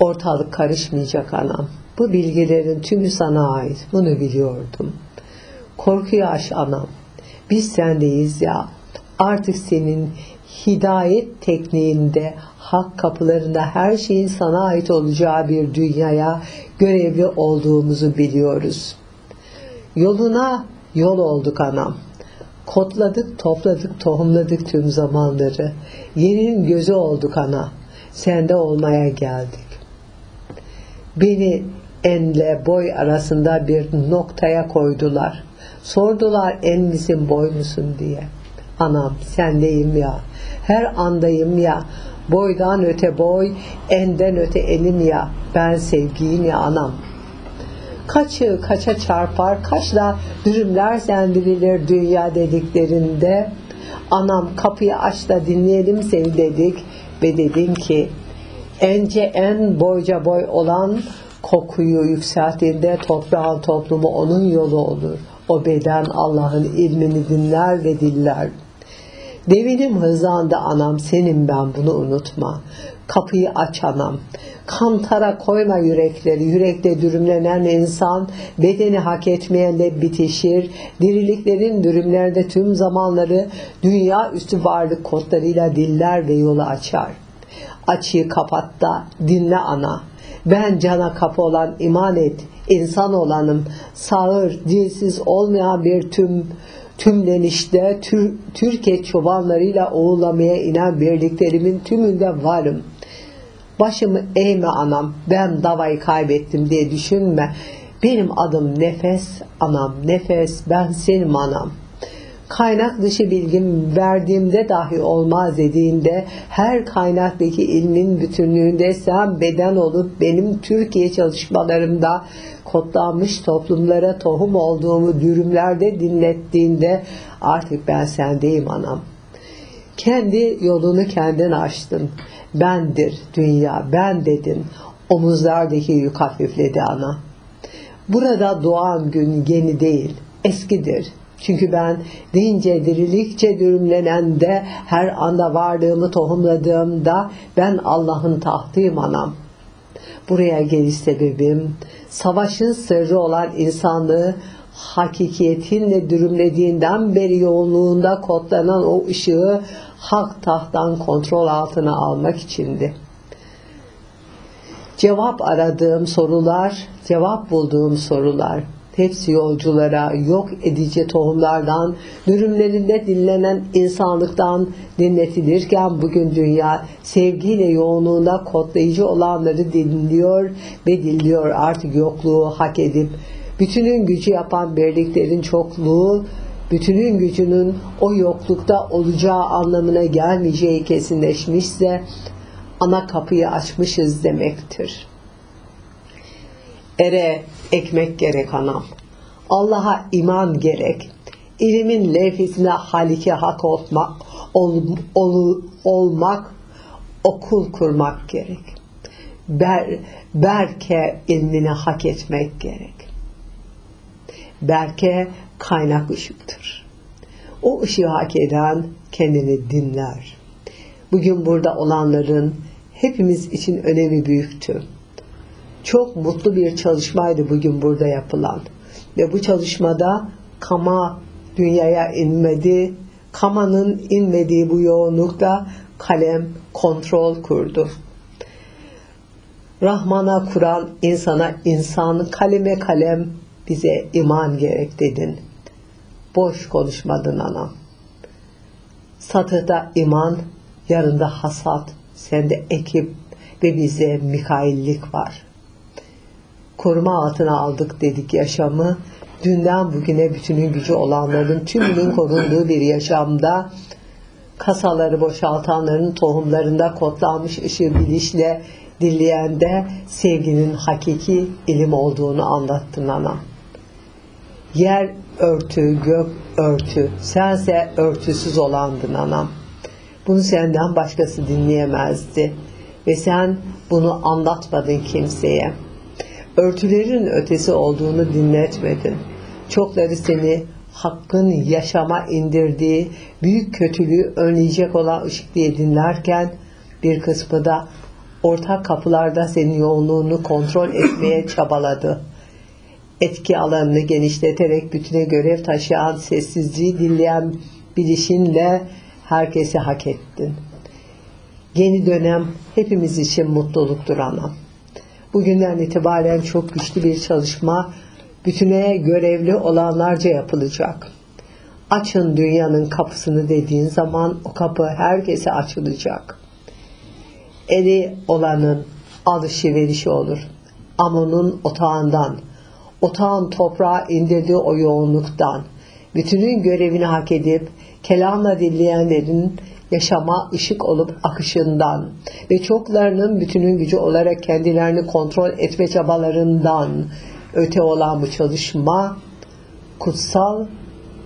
Ortalık karışmayacak anam. Bu bilgilerin tümü sana ait. Bunu biliyordum. Korkuyu aş anam. Biz sendeyiz ya. Artık senin hidayet tekniğinde hak kapılarında her şeyin sana ait olacağı bir dünyaya görevli olduğumuzu biliyoruz. Yoluna yol olduk anam. Kotladık, topladık, tohumladık tüm zamanları. Yerin gözü olduk ana. Sende olmaya geldik. Beni enle boy arasında bir noktaya koydular. Sordular en misin boy musun diye. Anam sendeyim ya. Her andayım ya. Boydan öte boy, enden öte elim ya. Ben sevgiyim ya anam. Kaçı kaça çarpar, kaçla dürümler sendirilir dünya dediklerinde. Anam kapıyı aç da dinleyelim seni dedik ve dedin ki ence en boyca boy olan kokuyu yükselttiğinde toprağın toplumu onun yolu olur. O beden Allah'ın ilmini dinler ve diller. Devinim hızlandı anam senin ben bunu unutma. Kapıyı aç anam. Kantara koyma yürekleri. Yürekte dürümlenen insan bedeni hak etmeyenle bitişir. Diriliklerin dürümlerde tüm zamanları dünya üstü varlık kodlarıyla diller ve yolu açar. Açıyı kapat da dinle ana. Ben cana kapı olan iman et. insan olanım. Sağır, dilsiz olmayan bir tüm tümlenişte tür, Türkiye çobanlarıyla oğulamaya inen birliklerimin tümünde varım. Başımı eğme anam, ben davayı kaybettim diye düşünme. Benim adım nefes, anam nefes, ben senin anam. Kaynak dışı bilgim verdiğimde dahi olmaz dediğinde her kaynaktaki ilmin bütünlüğünde sen beden olup benim Türkiye çalışmalarımda kodlanmış toplumlara tohum olduğumu dürümlerde dinlettiğinde artık ben sendeyim anam. Kendi yolunu kendin açtın. Bendir dünya, ben dedin. Omuzlardaki yük hafifledi ana. Burada doğan gün yeni değil, eskidir. Çünkü ben deyince dirilikçe dürümlenen de her anda varlığımı tohumladığımda ben Allah'ın tahtıyım anam. Buraya geliş sebebim savaşın sırrı olan insanlığı hakikiyetinle dürümlediğinden beri yoğunluğunda kodlanan o ışığı hak tahttan kontrol altına almak içindi. Cevap aradığım sorular, cevap bulduğum sorular, hepsi yolculara yok edici tohumlardan, dürümlerinde dinlenen insanlıktan dinletilirken bugün dünya sevgiyle yoğunluğunda kodlayıcı olanları dinliyor ve dinliyor artık yokluğu hak edip bütünün gücü yapan birliklerin çokluğu bütünün gücünün o yoklukta olacağı anlamına gelmeyeceği kesinleşmişse ana kapıyı açmışız demektir. Ere ekmek gerek anam. Allah'a iman gerek. İlimin levhesine haliki hak olmak, ol, ol, olmak, okul kurmak gerek. Ber, berke ilmini hak etmek gerek. Berke kaynak ışıktır. O ışığı hak eden kendini dinler. Bugün burada olanların hepimiz için önemi büyüktü. Çok mutlu bir çalışmaydı bugün burada yapılan. Ve bu çalışmada kama dünyaya inmedi. Kamanın inmediği bu yoğunlukta kalem kontrol kurdu. Rahman'a kuran insana insan, kaleme kalem bize iman gerek dedin. Boş konuşmadın anam. Satıda iman, yarında hasat, sende ekip ve bize Mikaillik var. Koruma altına aldık dedik yaşamı. Dünden bugüne bütünün gücü olanların tümünün korunduğu bir yaşamda kasaları boşaltanların tohumlarında kodlanmış ışığı bilişle dinleyende sevginin hakiki ilim olduğunu anlattın anam. Yer örtü, gök örtü, sense örtüsüz olandın anam. Bunu senden başkası dinleyemezdi ve sen bunu anlatmadın kimseye. Örtülerin ötesi olduğunu dinletmedin. Çokları seni hakkın yaşama indirdiği büyük kötülüğü önleyecek olan ışık diye dinlerken bir kısmı da ortak kapılarda senin yoğunluğunu kontrol etmeye çabaladı. Etki alanını genişleterek bütüne görev taşıyan, sessizliği dinleyen bilişinle herkesi hak ettin. Yeni dönem hepimiz için mutluluktur anam. Bugünden itibaren çok güçlü bir çalışma bütüne görevli olanlarca yapılacak. Açın dünyanın kapısını dediğin zaman o kapı herkese açılacak. Eli olanın alışverişi olur. Amon'un otağından, otağın toprağa indirdiği o yoğunluktan, bütünün görevini hak edip kelamla dinleyenlerin yaşama ışık olup akışından ve çoklarının bütünün gücü olarak kendilerini kontrol etme çabalarından öte olan bu çalışma kutsal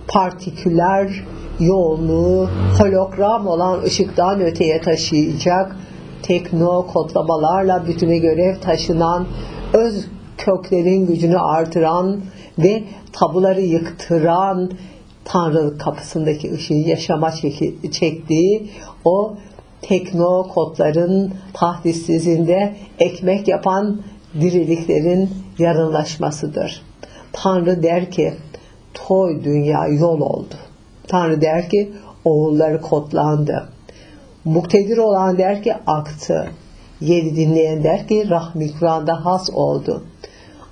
partiküler yoğunluğu hologram olan ışıktan öteye taşıyacak tekno kodlamalarla bütüne görev taşınan öz köklerin gücünü artıran ve tabuları yıktıran Tanrılık kapısındaki ışığı yaşama çektiği o tekno kodların tahdissizinde ekmek yapan diriliklerin yarınlaşmasıdır. Tanrı der ki toy dünya yol oldu. Tanrı der ki oğulları kodlandı. Muktedir olan der ki aktı. Yeri dinleyen der ki rahmi Kur'an'da has oldu.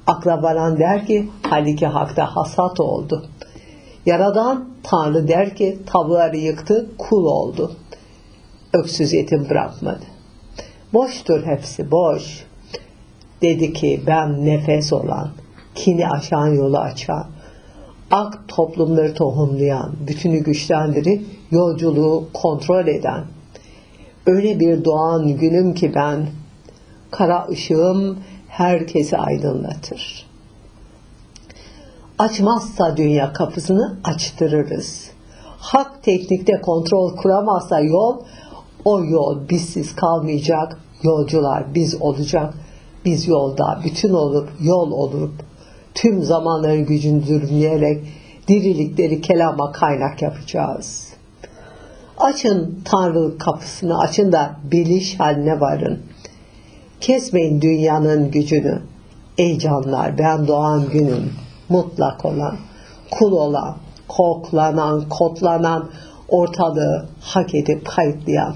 Akla varan der ki haliki hakta hasat oldu. Yaradan Tanrı der ki tabuları yıktı kul oldu. Öksüz yetim bırakmadı. Boştur hepsi boş. Dedi ki ben nefes olan, kini aşan yolu açan, ak toplumları tohumlayan, bütünü güçlendirip yolculuğu kontrol eden, öyle bir doğan günüm ki ben, kara ışığım herkesi aydınlatır. Açmazsa dünya kapısını açtırırız. Hak teknikte kontrol kuramazsa yol, o yol bizsiz kalmayacak, yolcular biz olacak, biz yolda bütün olup yol olup tüm zamanların gücünü dürümleyerek dirilikleri kelama kaynak yapacağız. Açın Tanrılık kapısını, açın da biliş haline varın. Kesmeyin dünyanın gücünü. Ey canlar ben doğan günüm, mutlak olan, kul olan, koklanan, kodlanan, ortalığı hak edip kayıtlayan.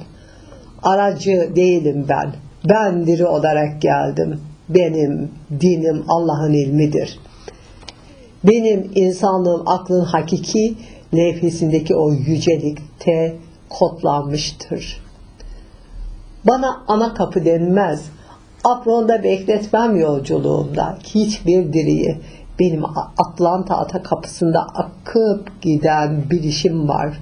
Aracı değilim ben, ben diri olarak geldim. Benim dinim Allah'ın ilmidir. Benim insanlığım aklın hakiki nefesindeki o yücelikte kodlanmıştır. Bana ana kapı denmez. Apronda bekletmem yolculuğumda hiçbir diriyi. Benim Atlanta ata kapısında akıp giden bilişim var.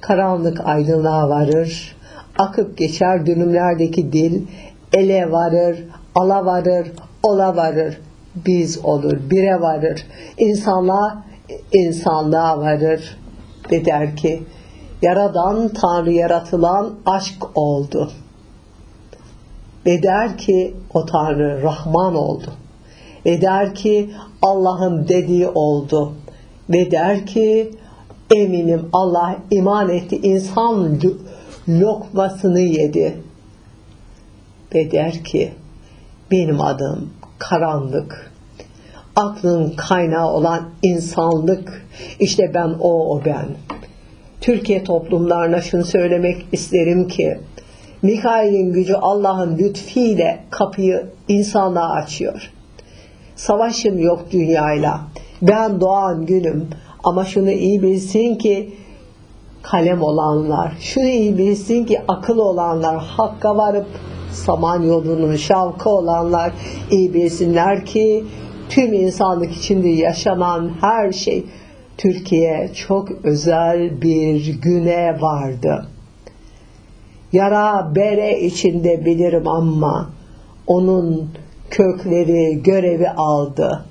Karanlık aydınlığa varır. Akıp geçer dönümlerdeki dil. Ele varır, ala varır, ola varır. Biz olur, bire varır. İnsanlığa, insanlığa varır. Ve der ki, Yaradan Tanrı yaratılan aşk oldu. Ve der ki o Tanrı Rahman oldu. Ve der ki Allah'ın dediği oldu. Ve der ki eminim Allah iman etti insan lokmasını yedi. Ve der ki benim adım karanlık. Aklın kaynağı olan insanlık. İşte ben o o ben. Türkiye toplumlarına şunu söylemek isterim ki Mikail'in gücü Allah'ın lütfiyle kapıyı insanlığa açıyor. Savaşım yok dünyayla. Ben doğan günüm ama şunu iyi bilsin ki kalem olanlar, şunu iyi bilsin ki akıl olanlar, hakka varıp saman yolunun şavkı olanlar iyi bilsinler ki tüm insanlık içinde yaşanan her şey Türkiye çok özel bir güne vardı. Yara bere içinde bilirim ama onun kökleri görevi aldı.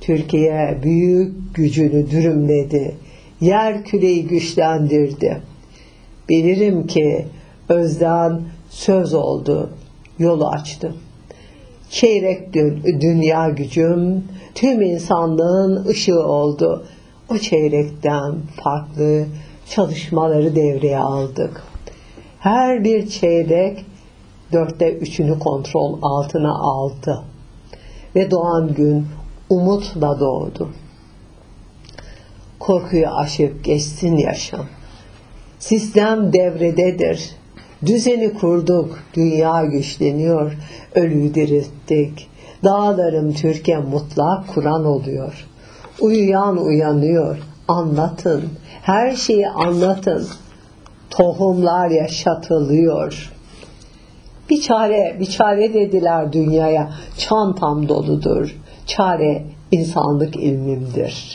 Türkiye büyük gücünü dürümledi. Yer küreyi güçlendirdi. Bilirim ki özden söz oldu, yolu açtı. Çeyrek dünya gücüm tüm insanlığın ışığı oldu o çeyrekten farklı çalışmaları devreye aldık. Her bir çeyrek dörtte üçünü kontrol altına aldı. Ve doğan gün umutla doğdu. Korkuyu aşıp geçsin yaşam. Sistem devrededir. Düzeni kurduk, dünya güçleniyor, ölüyü dirilttik. Dağlarım Türkiye mutlak Kur'an oluyor. Uyuyan uyanıyor, anlatın, her şeyi anlatın. Tohumlar yaşatılıyor. Bir çare, bir çare dediler dünyaya. Çantam doludur. Çare insanlık ilmimdir.